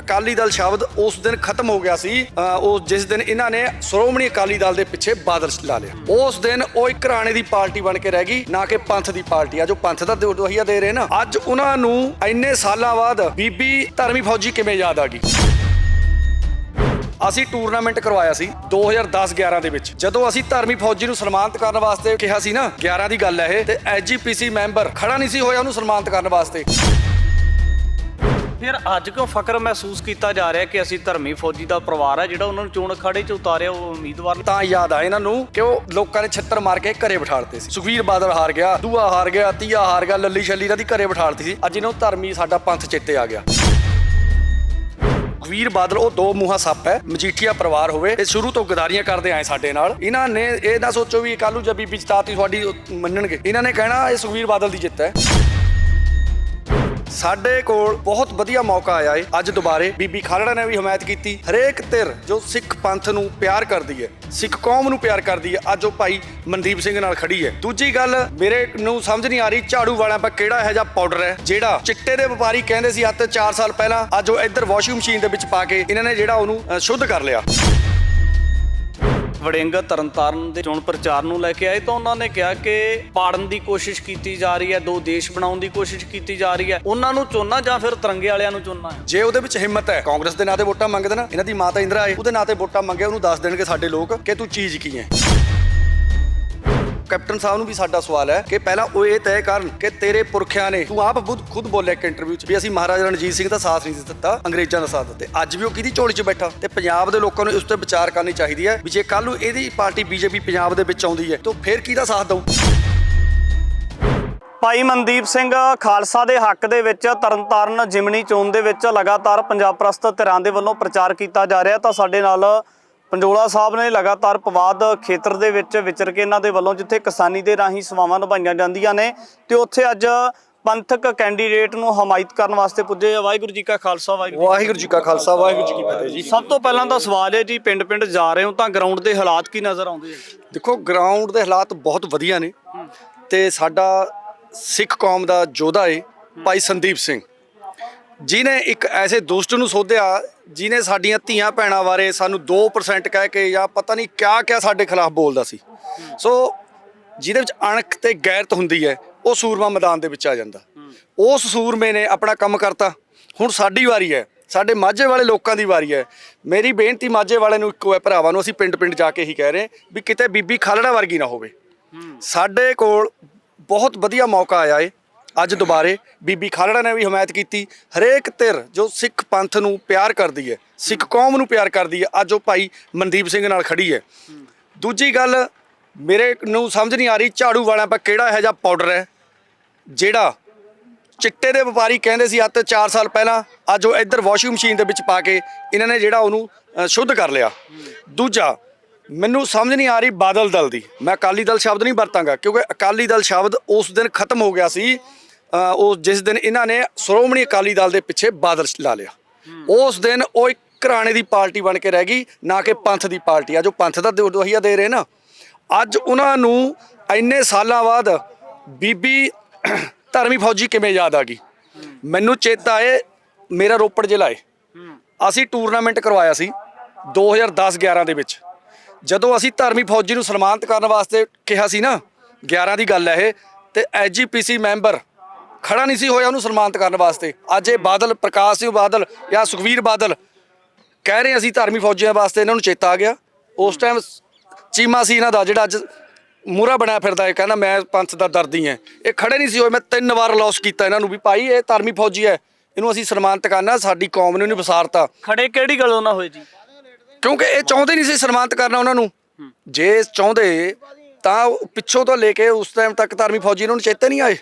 ਅਕਾਲੀ ਦਲ ਸ਼ਬਦ ਉਸ ਦਿਨ ਖਤਮ ਹੋ ਗਿਆ ਸੀ। ਅ, ਜਿਸ ਦਿਨ ਇਹਨਾਂ ਨੇ ਸ਼੍ਰੋਮਣੀ ਅਕਾਲੀ ਦਲ ਦੇ ਪਿੱਛੇ ਬਾਦਲ ਲਾ ਲਿਆ। ਉਸ ਦਿਨ ਉਹ ਇੱਕ ਰਾਣੇ ਦੀ ਪਾਰਟੀ ਬਣ ਕੇ ਰਹਿ ਗਈ ਨਾ ਕਿ ਪੰਥ ਦੀ ਪਾਰਟੀ। ਆ ਜੋ ਪੰਥ ਦਾ ਦੋਹੀਆ ਦੇ ਰਹੇ ਨਾ ਅੱਜ ਉਹਨਾਂ ਨੂੰ ਇੰਨੇ ਸਾਲਾਂ ਬਾਅਦ ਬੀਬੀ ਧਰਮੀ ਫੌਜੀ ਕਿਵੇਂ ਯਾਦ ਆ ਗਈ? ਅਸੀਂ ਟੂਰਨਾਮੈਂਟ ਕਰਵਾਇਆ ਸੀ 2010-11 ਦੇ ਵਿੱਚ। ਜਦੋਂ ਅਸੀਂ ਧਰਮੀ ਫੌਜੀ ਨੂੰ ਸਨਮਾਨਿਤ ਕਰਨ ਵਾਸਤੇ ਕਿਹਾ ਸੀ ਨਾ 11 ਦੀ ਗੱਲ ਹੈ ਇਹ ਤੇ ਐਜੀਪੀਸੀ ਮੈਂਬਰ ਖੜਾ ਨਹੀਂ ਸੀ ਹੋਇਆ ਉਹਨੂੰ ਸਨਮਾਨਿਤ ਕਰਨ ਵਾਸਤੇ। ਫਿਰ ਅੱਜ ਕਿਉਂ ਫਕਰ ਮਹਿਸੂਸ ਕੀਤਾ ਜਾ ਰਿਹਾ ਕਿ ਅਸੀਂ ਧਰਮੀ ਫੌਜੀ ਦਾ ਪਰਿਵਾਰ ਹੈ ਜਿਹੜਾ ਉਹਨਾਂ ਨੂੰ ਚੋਣ ਅਖਾੜੇ 'ਚ ਉਤਾਰਿਆ ਉਹ ਉਮੀਦਵਾਰ ਤਾਂ ਯਾਦ ਆ ਇਹਨਾਂ ਨੂੰ ਕਿ ਉਹ ਲੋਕਾਂ ਨੇ ਛੱਤਰ ਮਾਰ ਕੇ ਘਰੇ ਬਿਠਾਲਤੇ ਸੀ। ਸੁਖਵੀਰ ਬਾਦਲ ਹਾਰ ਗਿਆ, ਦੂਆ ਹਾਰ ਗਿਆ, ਤੀਆ ਹਾਰ ਗਿਆ, ਲੱਲੀ ਛੱਲੀ ਇਹਨਾਂ ਦੀ ਘਰੇ ਬਿਠਾਲਤੀ ਸੀ। ਅੱਜ ਇਹਨਾਂ ਨੂੰ ਧਰਮੀ ਸਾਡਾ ਪੰਥ ਚੇਤੇ ਆ ਗਿਆ। ਸੁਖਵੀਰ ਬਾਦਲ, ਉਹ ਦੋ ਮੂੰਹਾ ਸੱਪ ਹੈ, ਮਜੀਠੀਆ ਪਰਿਵਾਰ ਹੋਵੇ, ਇਹ ਸ਼ੁਰੂ ਤੋਂ ਗਦਾਰੀਆਂ ਕਰਦੇ ਆਏ ਸਾਡੇ ਨਾਲ। ਇਹਨਾਂ ਨੇ ਇਹ ਨਾ ਸੋਚੋ ਵੀ ਕੱਲੂ ਜਬੀ ਬੀਬੀ ਤੁਹਾਡੀ ਮੰਨਣਗੇ। ਇਹਨਾਂ ਨੇ ਕਹਿਣਾ ਇਹ ਸੁਖਵੀਰ ਬਾਦਲ ਦੀ ਜਿੱਤ ਹੈ। ਸਾਡੇ ਕੋਲ ਬਹੁਤ ਵਧੀਆ ਮੌਕਾ ਆਇਆ ਏ। ਅੱਜ ਦੁਬਾਰੇ ਬੀਬੀ ਖਾਲੜਾ ਨੇ ਵੀ ਹਮਾਇਤ ਕੀਤੀ। ਹਰੇਕ ਧਿਰ ਜੋ ਸਿੱਖ ਪੰਥ ਨੂੰ ਪਿਆਰ ਕਰਦੀ ਹੈ ਸਿੱਖ ਕੌਮ ਨੂੰ ਪਿਆਰ ਕਰਦੀ ਹੈ ਅੱਜ ਉਹ ਭਾਈ ਮਨਦੀਪ ਸਿੰਘ ਨਾਲ ਖੜੀ ਹੈ ਦੂਜੀ ਗੱਲ, ਮੇਰੇ ਨੂੰ ਸਮਝ ਨਹੀਂ ਆ ਰਹੀ ਝਾੜੂ ਵਾਲਿਆਂ ਪਾ ਕਿਹੜਾ ਇਹੋ ਜਿਹਾ ਪਾਊਡਰ ਹੈ, ਜਿਹੜਾ ਚਿੱਟੇ ਦੇ ਵਪਾਰੀ ਕਹਿੰਦੇ ਸੀ ਅੱਜ ਤੋਂ 4 ਸਾਲ ਪਹਿਲਾਂ, ਅੱਜ ਉਹ ਇੱਧਰ ਵਾਸ਼ਿੰਗ ਮਸ਼ੀਨ ਦੇ ਵਿੱਚ ਪਾ ਕੇ ਇਹਨਾਂ ਨੇ ਜਿਹੜਾ ਉਹਨੂੰ ਸ਼ੁੱਧ ਕਰ ਲਿਆ। ਵੜਿੰਗ ਤਰਨਤਾਰਨ ਦੇ ਚੋਣ ਪ੍ਰਚਾਰ ਨੂੰ ਲੈ ਕੇ ਆਏ ਤਾਂ ਉਹਨਾਂ ਨੇ ਕਿਹਾ ਕਿ ਪਾੜਨ ਦੀ ਕੋਸ਼ਿਸ਼ ਕੀਤੀ ਜਾ ਰਹੀ ਹੈ, ਦੋ ਦੇਸ਼ ਬਣਾਉਣ ਦੀ ਕੋਸ਼ਿਸ਼ ਕੀਤੀ ਜਾ ਰਹੀ ਹੈ। ਉਹਨਾਂ ਨੂੰ ਚੁਣਨਾ ਜਾਂ ਫਿਰ ਤਿਰੰਗੇ ਵਾਲਿਆਂ ਨੂੰ ਚੁਣਨਾ ਹੈ? ਜੇ ਉਹਦੇ ਵਿੱਚ ਹਿੰਮਤ ਹੈ, ਕਾਂਗਰਸ ਦੇ ਨਾਂ ਤੇ ਵੋਟਾਂ ਮੰਗਦੇ ਨਾ, ਇਹਨਾਂ ਦੀ ਮਾਤਾ ਇੰਦਰਾ ਹੈ, ਉਹਦੇ ਨਾਂ ਤੇ ਵੋਟਾਂ ਮੰਗੇ ਉਹਨੂੰ ਦੱਸ ਦੇਣਗੇ ਸਾਡੇ ਲੋਕ ਕਿ ਤੂੰ ਚੀਜ਼ ਕੀ ਹੈ। ਕੈਪਟਨ ਸਾਹਿਬ ਨੂੰ ਵੀ ਸਾਡਾ ਸਵਾਲ ਹੈ ਕਿ ਪਹਿਲਾਂ ਉਹ ਇਹ ਤੈਅ ਕਰਨ ਕਿ ਤੇਰੇ ਪੁਰਖਿਆਂ ਨੇ ਤੂੰ ਆਪ ਖੁਦ ਖੁਦ ਬੋਲਿਆ ਇੱਕ ਇੰਟਰਵਿਊ 'ਚ ਵੀ ਅਸੀਂ ਮਹਾਰਾਜਾ ਰਣਜੀਤ ਸਿੰਘ ਦਾ ਸਾਥ ਨਹੀਂ ਦਿੱਤਾ, ਅੰਗਰੇਜ਼ਾਂ ਦਾ ਸਾਥ ਦਿੱਤੇ। ਅੱਜ ਵੀ ਉਹ ਕਿਹਦੀ ਝੋਲੀ 'ਚ ਬੈਠਾ? ਤੇ ਪੰਜਾਬ ਦੇ ਲੋਕਾਂ ਨੂੰ ਇਸ ਤੇ ਵਿਚਾਰ ਕਰਨੀ ਚਾਹੀਦੀ ਹੈ ਵੀ ਜੇ ਕੱਲ ਨੂੰ ਇਹਦੀ ਪਾਰਟੀ ਬੀਜੇਪੀ ਪੰਜਾਬ ਦੇ ਵਿੱਚ ਆਉਂਦੀ ਹੈ, ਤਾਂ ਫਿਰ ਕਿਹਦਾ ਸਾਥ ਦਊ? ਭਾਈ ਮਨਦੀਪ ਸਿੰਘ, ਖਾਲਸਾ ਦੇ ਹੱਕ ਦੇ ਵਿੱਚ ਤਰਨਤਾਰਨ ਜਿਮਣੀ ਚੋਣ ਦੇ ਵਿੱਚ ਲਗਾਤਾਰ ਪੰਜਾਬ ਪ੍ਰਸਤ ਧਿਰਾਂ ਦੇ ਵੱਲੋਂ ਪ੍ਰਚਾਰ ਕੀਤਾ ਜਾ ਰਿਹਾ ਤਾਂ ਸਾਡੇ ਨਾਲ ਪੰਜੋਲਾ ਸਾਹਿਬ ਨੇ ਲਗਾਤਾਰ ਪਵਾਦ ਖੇਤਰ ਦੇ ਵਿੱਚ ਵਿਚਰ ਕੇ ਇਹਨਾਂ ਦੇ ਵੱਲੋਂ ਜਿੱਥੇ ਕਿਸਾਨੀ ਦੇ ਰਾਹੀਂ ਸੇਵਾਵਾਂ ਨਿਭਾਈਆਂ ਜਾਂਦੀਆਂ ਨੇ ਤੇ ਉੱਥੇ ਅੱਜ ਪੰਥਕ ਕੈਂਡੀਡੇਟ ਨੂੰ ਹਮਾਇਤ ਕਰਨ ਵਾਸਤੇ ਪੁੱਜੇ ਆ। ਵਾਹਿਗੁਰੂ ਜੀ ਕਾ ਖਾਲਸਾ ਵਾਹਿਗੁਰੂ ਜੀ ਵਾਹਿਗੁਰੂ ਜੀ ਕਾ ਖਾਲਸਾ ਵਾਹਿਗੁਰੂ ਜੀ ਕੀ ਫਤਿਹ ਜੀ। ਸਭ ਤੋਂ ਪਹਿਲਾਂ ਤਾਂ ਸਵਾਲ ਹੈ ਜੀ ਪਿੰਡ ਪਿੰਡ ਜਾ ਰਹੇ ਹੋ ਤਾਂ ਗਰਾਊਂਡ ਦੇ ਹਾਲਾਤ ਕੀ ਨਜ਼ਰ ਆਉਂਦੇ ਆ? ਦੇਖੋ ਗਰਾਊਂਡ ਦੇ ਹਾਲਾਤ ਬਹੁਤ ਵਧੀਆ ਨੇ ਤੇ ਸਾਡਾ ਸਿੱਖ ਕੌਮ ਦਾ ਯੋਧਾ ਏ ਭਾਈ ਸੰਦੀਪ ਸਿੰਘ। ਜਿਨੇ ਇੱਕ ਐਸੇ ਦੁਸ਼ਟ ਨੂੰ ਸੋਧਿਆ ਜਿਨੇ ਸਾਡੀਆਂ ਧੀਆਂ ਭੈਣਾਂ ਬਾਰੇ ਸਾਨੂੰ 2% ਕਹਿ ਕੇ ਜਾਂ ਪਤਾ ਨਹੀਂ ਕਿਆ ਕਿਆ ਸਾਡੇ ਖਿਲਾਫ ਬੋਲਦਾ ਸੀ। ਸੋ ਜਿਹਦੇ ਵਿੱਚ ਅਣਖ ਤੇ ਗੈਰਤ ਹੁੰਦੀ ਹੈ, ਉਹ ਸੂਰਮਾ ਮੈਦਾਨ ਦੇ ਵਿੱਚ ਆ ਜਾਂਦਾ। ਉਸ ਸੂਰਮੇ ਨੇ ਆਪਣਾ ਕੰਮ ਕਰਤਾ। ਹੁਣ ਸਾਡੀ ਵਾਰੀ ਹੈ, ਸਾਡੇ ਮਾਝੇ ਵਾਲੇ ਲੋਕਾਂ ਦੀ ਵਾਰੀ ਹੈ। ਮੇਰੀ ਬੇਨਤੀ ਮਾਝੇ ਵਾਲੇ ਨੂੰ ਇੱਕੋ ਹੈ, ਭਰਾਵਾਂ ਨੂੰ ਅਸੀਂ ਪਿੰਡ ਪਿੰਡ ਜਾ ਕੇ ਹੀ ਕਹਿ ਰਹੇ ਵੀ ਕਿਤੇ ਬੀਬੀ ਖਾਲੜਾ ਵਰਗੀ ਨਾ ਹੋਵੇ। ਸਾਡੇ ਕੋਲ ਬਹੁਤ ਵਧੀਆ ਮੌਕਾ ਆਇਆ ਏ ਅੱਜ ਦੁਬਾਰੇ ਬੀਬੀ ਖਾਲੜਾ ਨੇ ਵੀ ਹਮਾਇਤ ਕੀਤੀ। ਹਰੇਕ ਧਿਰ ਜੋ ਸਿੱਖ ਪੰਥ ਨੂੰ ਪਿਆਰ ਕਰਦੀ ਹੈ, ਸਿੱਖ ਕੌਮ ਨੂੰ ਪਿਆਰ ਕਰਦੀ ਹੈ, ਅੱਜ ਉਹ ਭਾਈ ਮਨਦੀਪ ਸਿੰਘ ਨਾਲ ਖੜੀ ਹੈ। ਦੂਜੀ ਗੱਲ, ਮੇਰੇ ਨੂੰ ਸਮਝ ਨਹੀਂ ਆ ਰਹੀ ਝਾੜੂ ਵਾਲਿਆਂ ਪਾ ਕਿਹੜਾ ਇਹੋ ਜਿਹਾ ਪਾਊਡਰ ਹੈ, ਜਿਹੜਾ ਚਿੱਟੇ ਦੇ ਵਪਾਰੀ ਕਹਿੰਦੇ ਸੀ ਅੱਜ ਤੋਂ 4 ਸਾਲ ਪਹਿਲਾਂ, ਅੱਜ ਉਹ ਇੱਧਰ ਵਾਸ਼ਿੰਗ ਮਸ਼ੀਨ ਦੇ ਵਿੱਚ ਪਾ ਕੇ ਇਹਨਾਂ ਨੇ ਜਿਹੜਾ ਉਹਨੂੰ ਸ਼ੁੱਧ ਕਰ ਲਿਆ। ਦੂਜਾ, ਮੈਨੂੰ ਸਮਝ ਨਹੀਂ ਆ ਰਹੀ ਬਾਦਲ ਦਲ ਦੀ। ਮੈਂ ਅਕਾਲੀ ਦਲ ਸ਼ਬਦ ਨਹੀਂ ਵਰਤਾਂਗਾ, ਕਿਉਂਕਿ ਅਕਾਲੀ ਦਲ ਸ਼ਬਦ ਉਸ ਦਿਨ ਖਤਮ ਹੋ ਗਿਆ ਸੀ ਉਹ ਜਿਸ ਦਿਨ ਇਹਨਾਂ ਨੇ ਸ਼੍ਰੋਮਣੀ ਅਕਾਲੀ ਦਲ ਦੇ ਪਿੱਛੇ ਬਾਦਲ ਲਾ ਲਿਆ। ਉਸ ਦਿਨ ਉਹ ਇੱਕ ਘਰਾਣੇ ਦੀ ਪਾਰਟੀ ਬਣ ਕੇ ਰਹਿ ਗਈ, ਨਾ ਕਿ ਪੰਥ ਦੀ ਪਾਰਟੀ। ਆ ਜੋ ਪੰਥ ਦਾ ਦੋ- ਦੋਹੀਆ ਦੇ ਰਹੇ ਨਾ। ਅੱਜ ਉਹਨਾਂ ਨੂੰ ਇੰਨੇ ਸਾਲਾਂ ਬਾਅਦ ਬੀਬੀ ਧਰਮੀ ਫੌਜੀ ਕਿਵੇਂ ਯਾਦ ਆ ਗਈ? ਮੈਨੂੰ ਚੇਤਾ ਏ ਮੇਰਾ ਰੋਪੜ ਜ਼ਿਲ੍ਹਾ ਏ। ਅਸੀਂ ਟੂਰਨਾਮੈਂਟ ਕਰਵਾਇਆ ਸੀ 2010-11 ਦੇ ਵਿੱਚ। ਜਦੋਂ ਅਸੀਂ ਧਰਮੀ ਫੌਜੀ ਨੂੰ ਸਨਮਾਨਿਤ ਕਰਨ ਵਾਸਤੇ ਕਿਹਾ ਸੀ ਨਾ 11 ਦੀ ਗੱਲ ਹੈ ਇਹ, ਤੇ ਐਜੀਪੀਸੀ ਮੈਂਬਰ ਖੜਾ ਨਹੀਂ ਸੀ ਹੋਇਆ ਉਹਨੂੰ ਸਨਮਾਨਿਤ ਕਰਨ ਵਾਸਤੇ। ਅੱਜ ਇਹ ਬਾਦਲ ਪ੍ਰਕਾਸ਼ ਸਿੰਘ ਬਾਦਲ ਜਾਂ ਸੁਖਵੀਰ ਬਾਦਲ ਕਹਿ ਰਹੇ ਅਸੀਂ ਧਰਮੀ ਫੌਜੀਆਂ ਵਾਸਤੇ ਇਹਨਾਂ ਨੂੰ ਚੇਤਾ ਆ ਗਿਆ। ਉਸ ਟਾਈਮ ਚੀਮਾ ਸੀ ਇਹਨਾਂ ਦਾ ਜਿਹੜਾ ਅੱਜ ਮੂਰਾ ਬਣਿਆ ਫਿਰਦਾ ਹੈ ਕਹਿੰਦਾ ਮੈਂ ਪੰਥ ਦਾ ਦਰਦੀ ਹਾਂ। ਇਹ ਖੜੇ ਨਹੀਂ ਸੀ ਹੋਏ ਮੈਂ ਤਿੰਨ ਵਾਰ ਲੌਸ ਕੀਤਾ ਇਹਨਾਂ ਨੂੰ ਵੀ ਭਾਈ ਇਹ ਧਰਮੀ ਫੌਜੀ ਹੈ ਇਹਨੂੰ ਅਸੀਂ ਸਨਮਾਨਿਤ ਕਰਨਾ ਸਾਡੀ ਕੌਮ ਨੇ ਇਹਨੂੰ ਵਿਸਾਰਤਾ। ਖੜੇ ਕਿਹੜੀ ਗੱਲੋਂ ਨਾ ਹੋਏ ਜੀ? ਕਿਉਂਕਿ ਇਹ ਚਾਹੁੰਦੇ ਨਹੀਂ ਸੀ ਸਨਮਾਨਿਤ ਕਰਨਾ ਉਹਨਾਂ ਨੂੰ। ਜੇ ਚਾਹੁੰਦੇ ਤਾਂ ਪਿੱਛੋਂ ਤੋਂ ਲੈ ਕੇ ਉਸ ਟਾਈਮ ਤੱਕ ਧਰਮੀ ਫੌਜੀ ਇਹਨਾਂ ਨੂੰ ਚੇਤੇ ਨਹੀਂ ਆਏ।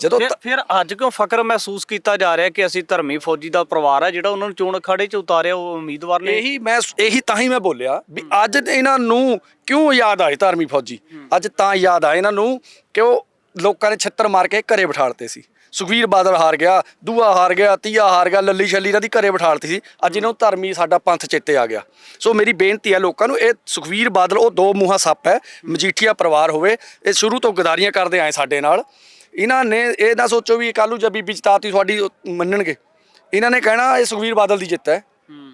ਜਦੋਂ ਫਿਰ ਅੱਜ ਕਿਉਂ ਫਕਰ ਮਹਿਸੂਸ ਕੀਤਾ ਜਾ ਰਿਹਾ ਕਿ ਅਸੀਂ ਧਰਮੀ ਫੌਜੀ ਦਾ ਪਰਿਵਾਰ ਹੈ ਜਿਹੜਾ ਉਹਨਾਂ ਨੂੰ ਚੋਣ ਅਖਾੜੇ 'ਚ ਉਤਾਰਿਆ ਉਹ ਉਮੀਦਵਾਰ ਨੇ? ਇਹੀ ਮੈਂ ਇਹੀ ਤਾਂ ਹੀ ਮੈਂ ਬੋਲਿਆ ਵੀ ਅੱਜ ਇਹਨਾਂ ਨੂੰ ਕਿਉਂ ਯਾਦ ਆਏ ਧਰਮੀ ਫੌਜੀ? ਅੱਜ ਤਾਂ ਯਾਦ ਆਏ ਇਹਨਾਂ ਨੂੰ ਕਿ ਉਹ ਲੋਕਾਂ ਨੇ ਛੱਤਰ ਮਾਰ ਕੇ ਘਰੇ ਬਿਠਾਲਤੇ ਸੀ। ਸੁਖਵੀਰ ਬਾਦਲ ਹਾਰ ਗਿਆ ਦੂਆ ਹਾਰ ਗਿਆ ਤੀਆ ਹਾਰ ਗਿਆ ਲੱਲੀ ਛੱਲੀ ਇਹਨਾਂ ਦੀ ਘਰੇ ਬਿਠਾਲਤੀ ਸੀ। ਅੱਜ ਇਹਨਾਂ ਨੂੰ ਧਰਮੀ ਸਾਡਾ ਪੰਥ ਚੇਤੇ ਆ ਗਿਆ। ਸੋ ਮੇਰੀ ਬੇਨਤੀ ਹੈ ਲੋਕਾਂ ਨੂੰ ਇਹ ਸੁਖਵੀਰ ਬਾਦਲ ਉਹ ਦੋ ਮੂੰਹਾ ਸੱਪ ਹੈ। ਮਜੀਠੀਆ ਪਰਿਵਾਰ ਹੋਵੇ ਇਹ ਸ਼ੁਰੂ ਤੋਂ ਗਦਾਰੀਆਂ ਕਰਦੇ ਆਏ ਸਾਡੇ ਨਾਲ। ਇਹਨਾਂ ਨੇ ਇਹ ਨਾ ਸੋਚੋ ਵੀ ਕੱਲੂ ਜਦ ਬੀਬੀ ਚਤਾਤੀ ਤੁਹਾਡੀ ਮੰਨਣਗੇ। ਇਹਨਾਂ ਨੇ ਕਹਿਣਾ ਇਹ ਸੁਖਵੀਰ ਬਾਦਲ ਦੀ ਜਿੱਤ ਹੈ।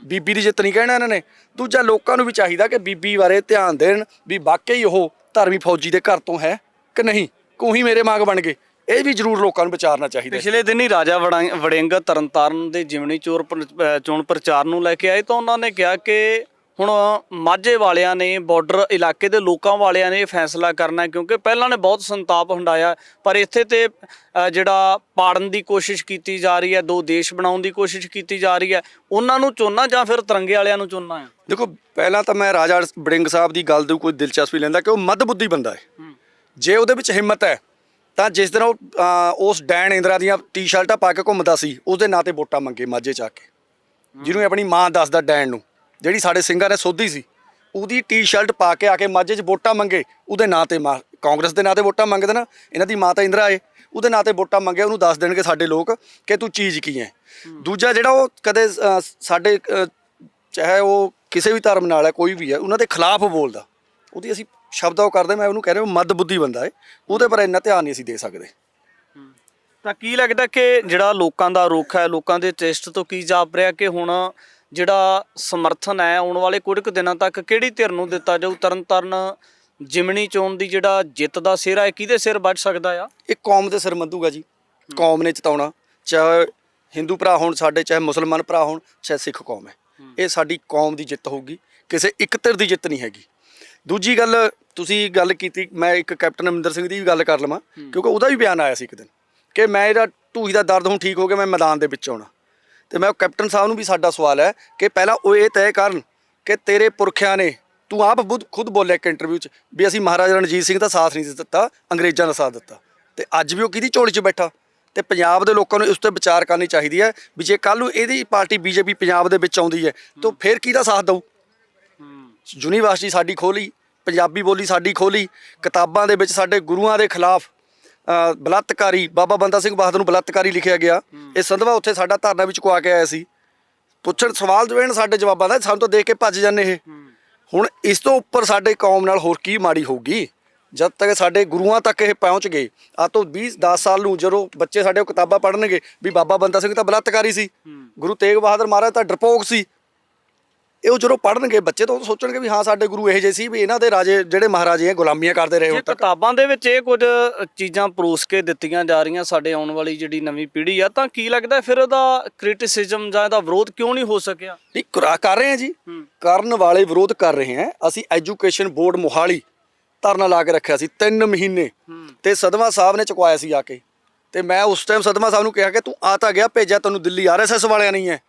ਬੀਬੀ ਦੀ ਜਿੱਤ ਨਹੀਂ ਕਹਿਣਾ ਇਹਨਾਂ ਨੇ। ਦੂਜਾ ਲੋਕਾਂ ਨੂੰ ਵੀ ਚਾਹੀਦਾ ਕਿ ਬੀਬੀ ਬਾਰੇ ਧਿਆਨ ਦੇਣ ਵੀ ਵਾਕਈ ਉਹ ਧਰਮੀ ਫੌਜੀ ਦੇ ਘਰ ਤੋਂ ਹੈ ਕਿ ਨਹੀਂ। ਕੋਹੀ ਮੇਰੇ ਮਾਗ ਬਣ ਗਏ। ਇਹ ਵੀ ਜ਼ਰੂਰ ਲੋਕਾਂ ਨੂੰ ਵਿਚਾਰਨਾ ਚਾਹੀਦਾ। ਪਿਛਲੇ ਦਿਨ ਹੀ ਰਾਜਾ ਵੜਾਂ- ਵੜਿੰਗ ਤਰਨਤਾਰਨ ਦੇ ਜਿਮਣੀ ਚੋਰ ਚੋਣ ਪ੍ਰਚਾਰ ਨੂੰ ਲੈ ਕੇ ਆਏ ਤਾਂ ਉਹਨਾਂ ਨੇ ਕਿਹਾ ਕਿ ਹੁਣ ਮਾਝੇ ਵਾਲਿਆਂ ਨੇ ਬਾਰਡਰ ਇਲਾਕੇ ਦੇ ਲੋਕਾਂ ਵਾਲਿਆਂ ਨੇ ਇਹ ਫੈਸਲਾ ਕਰਨਾ ਕਿਉਂਕਿ ਪਹਿਲਾਂ ਨੇ ਬਹੁਤ ਸੰਤਾਪ ਹੰਡਾਇਆ ਪਰ ਇੱਥੇ ਤੇ ਜਿਹੜਾ ਪਾੜਨ ਦੀ ਕੋਸ਼ਿਸ਼ ਕੀਤੀ ਜਾ ਰਹੀ ਹੈ ਦੋ ਦੇਸ਼ ਬਣਾਉਣ ਦੀ ਕੋਸ਼ਿਸ਼ ਕੀਤੀ ਜਾ ਰਹੀ ਹੈ ਉਹਨਾਂ ਨੂੰ ਚੁਣਨਾ ਜਾਂ ਫਿਰ ਤਰੰਗੇ ਵਾਲਿਆਂ ਨੂੰ ਚੁਣਨਾ ਹੈ? ਦੇਖੋ ਪਹਿਲਾਂ ਤਾਂ ਮੈਂ ਰਾਜਾ ਬੜਿੰਗ ਸਾਹਿਬ ਦੀ ਗੱਲ ਦੀ ਕੋਈ ਦਿਲਚਸਪੀ ਲੈਂਦਾ ਕਿ ਉਹ ਮੱਧਬੁੱਧੀ ਬੰਦਾ ਹੈ। ਜੇ ਉਹਦੇ ਵਿੱਚ ਹਿੰਮਤ ਹੈ ਤਾਂ ਜਿਸ ਦਿਨ ਉਹ ਉਸ ਡੈਨ ਇੰਦਰਾ ਦੀਆਂ ਟੀ-ਸ਼ਰਟਾਂ ਪਾ ਕੇ ਘੁੰਮਦਾ ਸੀ ਉਹਦੇ ਨਾਂ ਤੇ ਵੋਟਾਂ ਮੰਗੇ ਮਾਝੇ ਚ ਆ ਕੇ। ਜਿਹਨੂੰ ਆਪਣੀ ਮਾਂ ਦੱਸਦਾ ਡੈਨ ਨੂੰ। ਜਿਹੜੀ ਸਾਡੇ ਸਿੰਘਾਂ ਨੇ ਸੋਧੀ ਸੀ ਉਹਦੀ ਟੀ-ਸ਼ਰਟ ਪਾ ਕੇ ਆ ਕੇ ਮਾਝੇ 'ਚ ਵੋਟਾਂ ਮੰਗੇ ਉਹਦੇ ਨਾਂ ਤੇ ਮਾ ਕਾਂਗਰਸ ਦੇ ਨਾਂ ਤੇ ਵੋਟਾਂ ਮੰਗਦੇ ਨਾ ਇਹਨਾਂ ਦੀ ਮਾਤਾ ਇੰਦਰਾ ਏ ਉਹਦੇ ਨਾਂ ਤੇ ਵੋਟਾਂ ਮੰਗੇ ਉਹਨੂੰ ਦੱਸ ਦੇਣਗੇ ਸਾਡੇ ਲੋਕ ਕਿ ਤੂੰ ਚੀਜ਼ ਕੀ ਹੈ ਦੂਜਾ ਜਿਹੜਾ ਉਹ ਕਦੇ ਅਹ, ਸਾਡੇ ਅਹ, ਚਾਹੇ ਉਹ ਕਿਸੇ ਵੀ ਧਰਮ ਨਾਲ ਹੈ ਕੋਈ ਵੀ ਹੈ ਉਹਨਾਂ ਦੇ ਖਿਲਾਫ ਬੋਲਦਾ। ਉਹਦੀ ਅਸੀਂ ਸ਼ਬਦ ਉਹ ਕਰਦੇ ਮੈਂ ਉਹਨੂੰ ਕਹਿ ਰਿਹਾ ਉਹ ਮੱਧ ਬੁੱਧੀ ਬੰਦਾ ਏ ਉਹਦੇ ਪਰ ਇੰਨਾ ਧਿਆਨ ਨਹੀਂ ਅਸੀਂ ਦੇ ਸਕਦੇ। ਤਾਂ ਕੀ ਲੱਗਦਾ ਕਿ ਜਿਹੜਾ ਲੋਕਾਂ ਦਾ ਰੁੱਖ ਹੈ ਲੋਕਾਂ ਦੇ ਟੈਸਟ ਤੋਂ ਕੀ ਜਾਪ ਰਿਹਾ ਕਿ ਹੁਣ ਜਿਹੜਾ ਸਮਰਥਨ ਹੈ ਆਉਣ ਵਾਲੇ ਕੁਝ ਕੁ ਦਿਨਾਂ ਤੱਕ ਕਿਹੜੀ ਧਿਰ ਨੂੰ ਦਿੱਤਾ ਜਾਊ? ਤਰਨਤਾਰਨ ਜਿਮਣੀ ਚੋਣ ਦੀ ਜਿਹੜਾ ਜਿੱਤ ਦਾ ਸਿਰ ਹੈ ਕਿਹਦੇ ਸਿਰ ਵੱਜ ਸਕਦਾ ਆ? ਇਹ ਕੌਮ ਦੇ ਸਿਰ ਮੰਦੂਗਾ ਜੀ। ਕੌਮ ਨੇ ਚਤਾਉਣਾ ਚਾਹੇ ਹਿੰਦੂ ਭਰਾ ਹੋਣ ਸਾਡੇ ਚਾਹੇ ਮੁਸਲਮਾਨ ਭਰਾ ਹੋਣ ਚਾਹੇ ਸਿੱਖ ਕੌਮ ਹੈ। ਇਹ ਸਾਡੀ ਕੌਮ ਦੀ ਜਿੱਤ ਹੋਊਗੀ। ਕਿਸੇ ਇੱਕ ਧਿਰ ਦੀ ਜਿੱਤ ਨਹੀਂ ਹੈਗੀ। ਦੂਜੀ ਗੱਲ ਤੁਸੀਂ ਗੱਲ ਕੀਤੀ ਮੈਂ ਇੱਕ ਕੈਪਟਨ ਅਮਰਿੰਦਰ ਸਿੰਘ ਦੀ ਵੀ ਗੱਲ ਕਰ ਲਵਾਂ ਕਿਉਂਕਿ ਉਹਦਾ ਵੀ ਬਿਆਨ ਆਇਆ ਸੀ ਇੱਕ ਦਿਨ ਕਿ ਮੈਂ ਇਹਦਾ ਢੂਹੀ ਦਾ ਦਰਦ ਹੁਣ ਠੀਕ ਹੋ ਗਿਆ ਮੈਂ ਮੈਦਾਨ ਦੇ ਵਿੱਚ ਆਉਣਾ। ਤੇ ਮੈਂ ਉਹ ਕੈਪਟਨ ਸਾਹਿਬ ਨੂੰ ਵੀ ਸਾਡਾ ਸਵਾਲ ਹੈ ਕਿ ਪਹਿਲਾਂ ਉਹ ਇਹ ਤੈਅ ਕਰਨ ਕਿ ਤੇਰੇ ਪੁਰਖਿਆਂ ਨੇ, ਤੂੰ ਆਪ ਬੁੱਧ- ਖੁਦ ਬੋਲਿਆ ਇੱਕ ਇੰਟਰਵਿਊ 'ਚ ਵੀ ਅਸੀਂ ਮਹਾਰਾਜਾ ਰਣਜੀਤ ਸਿੰਘ ਦਾ ਸਾਥ ਨਹੀਂ ਦਿੱਤਾ, ਅੰਗਰੇਜ਼ਾਂ ਦਾ ਸਾਥ ਦਿੱਤਾ। ਤੇ ਅੱਜ ਵੀ ਉਹ ਕਿਹਦੀ ਝੋਲੀ 'ਚ ਬੈਠਾ? ਤੇ ਪੰਜਾਬ ਦੇ ਲੋਕਾਂ ਨੂੰ ਇਸ ਤੇ ਵਿਚਾਰ ਕਰਨੀ ਚਾਹੀਦੀ ਹੈ ਵੀ ਜੇ ਕੱਲ ਨੂੰ ਇਹਦੀ ਪਾਰਟੀ ਬੀਜੇਪੀ ਪੰਜਾਬ ਦੇ ਵਿੱਚ ਆਉਂਦੀ ਹੈ, ਤਾਂ ਫਿਰ ਕਿਹਦਾ ਸਾਥ ਦਊ? ਯੂਨੀਵਰਸਿਟੀ ਸਾਡੀ ਖੋਲੀ ਪੰਜਾਬੀ ਬੋਲੀ ਸਾਡੀ ਖੋਲੀ ਕਿਤਾਬਾਂ ਦੇ ਵਿੱਚ ਸਾਡੇ ਗੁਰੂਆਂ ਦੇ ਖਿਲਾਫ ਬਲਾਤਕਾਰੀ ਬਾਬਾ ਬੰਦਾ ਸਿੰਘ ਬਹਾਦਰ ਨੂੰ ਬਲਾਤਕਾਰੀ ਲਿਖਿਆ ਗਿਆ। ਇਹ ਸੰਧਵਾ ਉੱਥੇ ਸਾਡਾ ਧਰਨਾ ਵਿੱਚ ਕੋ ਆ ਕੇ ਆਇਆ ਸੀ। ਪੁੱਛਣ ਸਵਾਲ ਦੇਣ ਸਾਡੇ ਜਵਾਬਾਂ ਦਾ ਸਾਨੂੰ ਤਾਂ ਦੇਖ ਕੇ ਭੱਜ ਜਾਂਦੇ ਇਹ। ਹੁਣ ਇਸ ਤੋਂ ਉੱਪਰ ਸਾਡੇ ਕੌਮ ਨਾਲ ਹੋਰ ਕੀ ਮਾੜੀ ਹੋਊਗੀ? ਜਦ ਤੱਕ ਸਾਡੇ ਗੁਰੂਆਂ ਤੱਕ ਇਹ ਪਹੁੰਚ ਗਏ ਆ ਤੋਂ 20 10 ਸਾਲ ਨੂੰ ਜਦੋਂ ਬੱਚੇ ਸਾਡੇ ਉਹ ਕਿਤਾਬਾਂ ਪੜ੍ਹਨਗੇ ਵੀ ਬਾਬਾ ਬੰਦਾ ਸਿੰਘ ਤਾਂ ਬਲਾਤਕਾਰੀ ਸੀ। ਗੁਰੂ ਤੇਗ ਬਹਾਦਰ ਮਹਾਰਾਜ ਤਾਂ ਡਰਪੋਕ ਸੀ। ਇਹ ਉਹ ਜਦੋਂ ਪੜ੍ਹਨਗੇ ਬੱਚੇ ਤਾਂ ਉਹ ਸੋਚਣਗੇ ਵੀ ਹਾਂ ਸਾਡੇ ਗੁਰੂ ਇਹੋ ਜਿਹੇ ਸੀ ਵੀ ਇਹਨਾਂ ਦੇ ਰਾਜੇ ਜਿਹੜੇ ਮਹਾਰਾਜੇ ਆ ਗੁਲਾਮੀਆਂ ਕਰਦੇ ਰਹੇ ਜੇ ਹੁਣ ਤੱਕ। ਕਿਤਾਬਾਂ ਦੇ ਵਿੱਚ ਇਹ ਕੁਝ ਚੀਜ਼ਾਂ ਪਰੋਸ ਕੇ ਦਿੱਤੀਆਂ ਜਾ ਰਹੀਆਂ ਸਾਡੇ ਆਉਣ ਵਾਲੀ ਜਿਹੜੀ ਨਵੀਂ ਪੀੜ੍ਹੀ ਆ ਤਾਂ ਕੀ ਲੱਗਦਾ ਫਿਰ ਉਹਦਾ ਕ੍ਰਿਟਿਸਿਜ਼ਮ ਜਾਂ ਇਹਦਾ ਵਿਰੋਧ ਕਿਉਂ ਨਹੀਂ ਹੋ ਸਕਿਆ? ਨਹੀਂ ਕਰਾ- ਕਰ ਰਹੇ ਹਾਂ ਜੀ। ਕਰਨ ਵਾਲੇ ਵਿਰੋਧ ਕਰ ਰਹੇ ਹਾਂ ਅਸੀਂ ਐਜੂਕੇਸ਼ਨ ਬੋਰਡ ਮੋਹਾਲੀ ਧਰਨਾ ਲਾ ਕੇ ਰੱਖਿਆ ਸੀ 3 ਮਹੀਨੇ। ਤੇ ਸਦਮਾ ਸਾਹਿਬ ਨੇ ਚੁਕਵਾਇਆ ਸੀ ਆ ਕੇ। ਤੇ ਮੈਂ ਉਸ ਟਾਈਮ ਸਦਮਾ ਸਾਹਿਬ ਨੂੰ ਕਿਹਾ ਕਿ ਤੂੰ ਆ ਤਾਂ ਗਿਆ ਭੇਜਿਆ ਤੈਨੂੰ ਦਿੱਲੀ ਆਰਐਸਐਸ ਵਾਲਿਆਂ ਨਹੀਂ ਹੈ।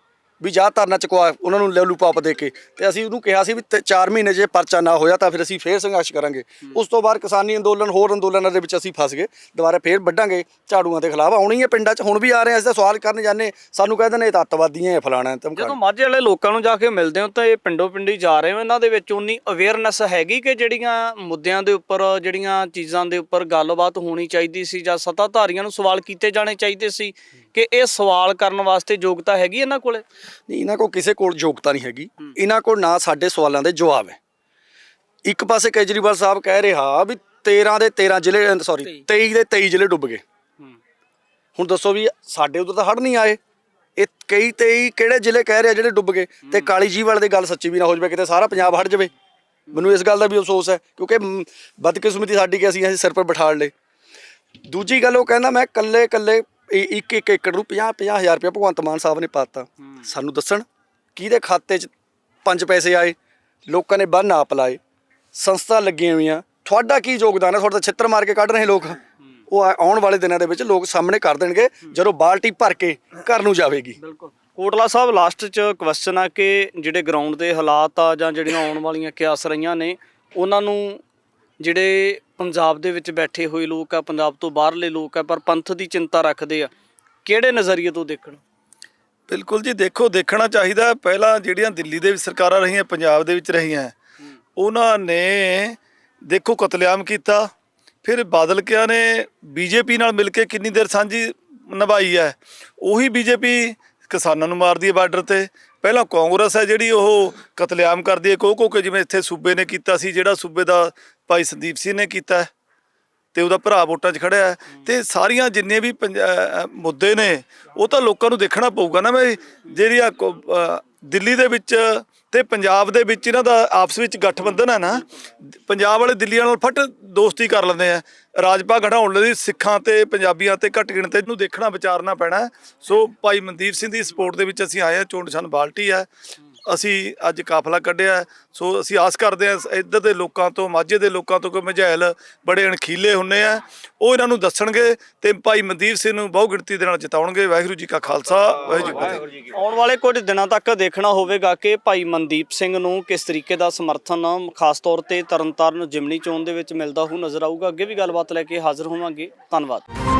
ਵੀ ਜਾ ਧਰਨਾ ਚੁਕਵਾ ਉਹਨਾਂ ਨੂੰ ਲੈਲੂ ਪਾਪ ਦੇ ਕੇ। ਤੇ ਅਸੀਂ ਉਹਨੂੰ ਕਿਹਾ ਸੀ ਵੀ 4 ਮਹੀਨੇ ਜੇ ਪਰਚਾ ਨਾ ਹੋਇਆ ਤਾਂ ਫਿਰ ਅਸੀਂ ਫੇਰ ਸੰਘਰਸ਼ ਕਰਾਂਗੇ। ਉਸ ਤੋਂ ਬਾਅਦ ਕਿਸਾਨੀ ਅੰਦੋਲਨ ਹੋਰ ਅੰਦੋਲਨਾਂ ਦੇ ਵਿੱਚ ਅਸੀਂ ਫਸ ਗਏ। ਦੁਬਾਰਾ ਫੇਰ ਵੱਢਾਂਗੇ ਝਾੜੂਆਂ ਦੇ ਖਿਲਾਫ। ਆਉਣੀ ਹੈ ਪਿੰਡਾਂ 'ਚ ਹੁਣ ਵੀ ਆ ਰਹੇ ਹਾਂ, ਅਸੀਂ ਤਾਂ ਸਵਾਲ ਕਰਨ ਜਾਂਦੇ ਸਾਨੂੰ ਕਹਿੰਦੇ ਨੇ ਇਹ ਤਾਂ ਅੱਤਵਾਦੀਆਂ ਹੈ ਫਲਾਣਾ ਜਦੋਂ ਮਾਝੇ ਵਾਲੇ ਲੋਕਾਂ ਨੂੰ ਜਾ ਕੇ ਮਿਲਦੇ ਹੋ ਤਾਂ ਇਹ ਪਿੰਡੋ ਪਿੰਡੀ ਜਾ ਰਹੇ ਹੋ। ਇਹਨਾਂ ਦੇ ਵਿੱਚ ਉਨੀ ਅਵੇਅਰਨੈਸ ਹੈਗੀ ਕਿ ਜਿਹੜੀਆਂ ਮੁੱਦਿਆਂ ਦੇ ਉੱਪਰ ਜਿਹੜੀਆਂ ਚੀਜ਼ਾਂ ਦੇ ਉੱਪਰ ਗੱਲਬਾਤ ਹੋਣੀ ਚਾਹੀਦੀ ਸੀ ਜਾਂ ਸੱਤਾਧਾਰੀਆਂ ਨੂੰ ਸਵਾਲ ਕੀਤੇ ਜਾਣੇ ਚਾਹੀਦੇ ਸੀ ਕਿ ਇਹ ਸਵਾਲ ਕਰਨ ਵਾਸਤੇ ਯੋਗਤਾ ਹੈਗੀ ਇਹਨਾਂ ਕੋਲੇ? ਨਹੀਂ ਇਹਨਾਂ ਕੋਲ ਕਿਸੇ ਕੋਲ ਯੋਗਤਾ ਨਹੀਂ ਹੈਗੀ। ਇਹਨਾਂ ਕੋਲ ਨਾ ਸਾਡੇ ਸਵਾਲਾਂ ਦੇ ਜਵਾਬ ਹੈ। ਇੱਕ ਪਾਸੇ ਕੇਜਰੀਵਾਲ ਸਾਹਿਬ ਕਹਿ ਰਿਹਾ ਵੀ 13 ਦੇ 13 ਜ਼ਿਲ੍ਹੇ ਸੌਰੀ 23 ਦੇ 23 ਜ਼ਿਲ੍ਹੇ ਡੁੱਬ ਗਏ। ਹੁਣ ਦੱਸੋ ਵੀ ਸਾਡੇ ਉਧਰ ਤਾਂ ਹੜ ਨਹੀਂ ਆਏ। ਇਹ ਕਈ 23 ਕਿਹੜੇ ਜ਼ਿਲ੍ਹੇ ਕਹਿ ਰਿਹਾ ਜਿਹੜੇ ਡੁੱਬ ਗਏ? ਤੇ ਕਾਲੀ ਜੀ ਵਾਲੇ ਦੀ ਗੱਲ ਸੱਚੀ ਵੀ ਨਾ ਹੋ ਜਾਵੇ ਕਿਤੇ ਸਾਰਾ ਪੰਜਾਬ ਹੜ ਜਾਵੇ। ਮੈਨੂੰ ਇਸ ਗੱਲ ਦਾ ਵੀ ਅਫਸੋਸ ਹੈ ਕਿਉਂਕਿ ਬਦਕਿਸਮਤੀ ਸਾਡੀ ਕਿ ਅਸੀਂ ਅਸੀਂ ਸਿਰ ਪਰ ਬਿਠਾ ਲਏ। ਦੂਜੀ ਗੱਲ ਉਹ ਕਹਿੰਦਾ ਮੈਂ ਕੱਲੇ ਕੱਲੇ ਇੱਕ ਇੱਕ ਏਕੜ ਨੂੰ 50 50 ਹਜ਼ਾਰ ਰੁਪਏ ਭਗਵੰਤ ਮਾਨ ਸਾਹਿਬ ਨੇ ਪਾਤਾ। ਸਾਨੂੰ ਦੱਸਣ ਕਿਹਦੇ ਖਾਤੇ 'ਚ ਪੰਜ ਪੈਸੇ ਆਏ ਲੋਕਾਂ ਨੇ ਬੰਨ ਆਪ ਲਾਏ ਸੰਸਥਾ ਲੱਗੀਆਂ ਹੋਈਆਂ। ਤੁਹਾਡਾ ਕੀ ਯੋਗਦਾਨ ਹੈ? ਤੁਹਾਡਾ ਛਿੱਤਰ ਮਾਰ ਕੇ ਕੱਢ ਰਹੇ ਲੋਕ। ਉਹ ਆਉਣ ਵਾਲੇ ਦਿਨਾਂ ਦੇ ਵਿੱਚ ਲੋਕ ਸਾਹਮਣੇ ਕਰ ਦੇਣਗੇ ਜਦੋਂ ਬਾਲਟੀ ਭਰ ਕੇ ਘਰ ਨੂੰ ਜਾਵੇਗੀ। ਬਿਲਕੁਲ। ਕੋਟਲਾ ਸਾਹਿਬ ਲਾਸਟ 'ਚ ਕੁਐਸਚਨ ਆ ਕਿ ਜਿਹੜੇ ਗਰਾਊਂਡ ਦੇ ਹਾਲਾਤ ਆ ਜਾਂ ਜਿਹੜੀਆਂ ਆਉਣ ਵਾਲੀਆਂ ਕਿਆਸ ਰਹੀਆਂ ਨੇ ਉਹਨਾਂ ਨੂੰ ਜਿਹੜੇ ਪੰਜਾਬ ਦੇ ਵਿੱਚ ਬੈਠੇ ਹੋਏ ਲੋਕ ਆ, ਪੰਜਾਬ ਤੋਂ ਬਾਹਰਲੇ ਲੋਕ ਆ, ਪਰ ਪੰਥ ਦੀ ਚਿੰਤਾ ਰੱਖਦੇ ਆ, ਕਿਹੜੇ ਨਜ਼ਰੀਏ ਤੋਂ ਦੇਖਣ? ਬਿਲਕੁਲ ਜੀ, ਦੇਖੋ, ਦੇਖਣਾ ਚਾਹੀਦਾ ਪਹਿਲਾਂ ਜਿਹੜੀਆਂ ਦਿੱਲੀ ਦੇ ਵਿੱਚ ਸਰਕਾਰਾਂ ਰਹੀਆਂ, ਪੰਜਾਬ ਦੇ ਵਿੱਚ ਰਹੀਆਂ, ਉਹਨਾਂ ਨੇ ਦੇਖੋ, ਕਤਲੇਆਮ ਕੀਤਾ, ਫਿਰ ਬਾਦਲ ਕਿਆ ਨੇ, ਬੀਜੇਪੀ ਨਾਲ ਮਿਲ ਕੇ ਕਿੰਨੀ ਦੇਰ ਸਾਂਝੀ ਨਿਭਾਈ ਹੈ, ਉਹੀ ਬੀਜੇਪੀ ਕਿਸਾਨਾਂ ਨੂੰ ਮਾਰਦੀ ਹੈ ਬਾਰਡਰ ਤੇ। ਪਹਿਲਾਂ ਕਾਂਗਰਸ ਹੈ ਜਿਹੜੀ ਉਹ ਕਤਲੇਆਮ ਕਰਦੀ ਹੈ ਕੋ ਕੋ ਕੇ ਜਿਵੇਂ ਇੱਥੇ ਸੂਬੇ ਨੇ ਕੀਤਾ ਸੀ, ਜਿਹੜਾ ਸੂਬੇ ਦਾ ਭਾਈ ਸੰਦੀਪ ਸਿੰਘ ਨੇ ਕੀਤਾ ਹੈ। ਤੇ ਉਹਦਾ ਭਰਾ ਵੋਟਾਂ 'ਚ ਖੜਿਆ ਹੈ ਤੇ ਸਾਰੀਆਂ ਜਿੰਨੇ ਵੀ ਪੰਜ- ਮੁੱਦੇ ਨੇ, ਉਹ ਤਾਂ ਲੋਕਾਂ ਨੂੰ ਦੇਖਣਾ ਪਊਗਾ ਨਾ ਵੀ ਜਿਹੜੀ ਆ ਕੋ- ਦਿੱਲੀ ਦੇ ਵਿੱਚ ਤੇ ਪੰਜਾਬ ਦੇ ਵਿੱਚ ਇਹਨਾਂ ਦਾ ਆਪਸ ਵਿੱਚ ਗਠਬੰਧਨ ਹੈ ਨਾ, ਪੰਜਾਬ ਵਾਲੇ ਦਿੱਲੀ ਨਾਲ ਫਟ ਦੋਸਤੀ ਕਰ ਲੈਂਦੇ ਆ। ਰਾਜਪਾ ਘਟਾਉਣ ਲਈ ਸਿੱਖਾਂ ਤੇ ਪੰਜਾਬੀਆਂ ਤੇ ਘੱਟ ਗਿਣਤੇ ਨੂੰ ਦੇਖਣਾ ਵਿਚਾਰਨਾ ਪੈਣਾ। ਸੋ ਭਾਈ ਮਨਦੀਪ ਸਿੰਘ ਦੀ ਸਪੋਰਟ ਦੇ ਵਿੱਚ ਅਸੀਂ ਆਏ ਹਾਂ, ਚੋਣ ਨਿਸ਼ਾਨ ਬਾਲਟੀ ਹੈ। ਅਸੀਂ ਅੱਜ ਕਾਫਲਾ ਕੱਢਿਆ। ਸੋ ਅਸੀਂ ਆਸ ਕਰਦੇ ਹਾਂ ਇੱਧਰ ਦੇ ਲੋਕਾਂ ਤੋਂ, ਮਾਝੇ ਦੇ ਲੋਕਾਂ ਤੋਂ ਕਿ ਮਝੈਲ ਬੜੇ ਅਣਖੀਲੇ ਹੁੰਨੇ ਆ। ਉਹ ਇਹਨਾਂ ਨੂੰ ਦੱਸਣਗੇ ਤੇ ਭਾਈ ਮਨਦੀਪ ਸਿੰਘ ਨੂੰ ਬਹੁ ਗਿਣਤੀ ਦੇ ਨਾਲ ਜਿਤਾਉਣਗੇ। ਵਾਹਿਗੁਰੂ ਜੀ ਕਾ ਖਾਲਸਾ, ਵਾਹਿਗੁਰੂ ਜੀ ਕੀ ਆਉਣ ਵਾਲੇ ਕੁਝ ਦਿਨਾਂ ਤੱਕ ਦੇਖਣਾ ਹੋਵੇਗਾ ਕਿ ਭਾਈ ਮਨਦੀਪ ਸਿੰਘ ਨੂੰ ਕਿਸ ਤਰੀਕੇ ਦਾ ਸਮਰਥਨ, ਖਾਸ ਤੌਰ ਤੇ ਤਰਨਤਾਰਨ ਜਿਮਨੀ ਚੋਣ ਦੇ ਵਿੱਚ ਮਿਲਦਾ ਹੋਊ ਨਜ਼ਰ ਆਊਗਾ। ਅੱਗੇ ਵੀ ਗੱਲਬਾਤ ਲੈ ਕੇ ਹਾਜ਼ਰ ਹੋਵਾਂਗੇ। ਧੰਨਵਾਦ।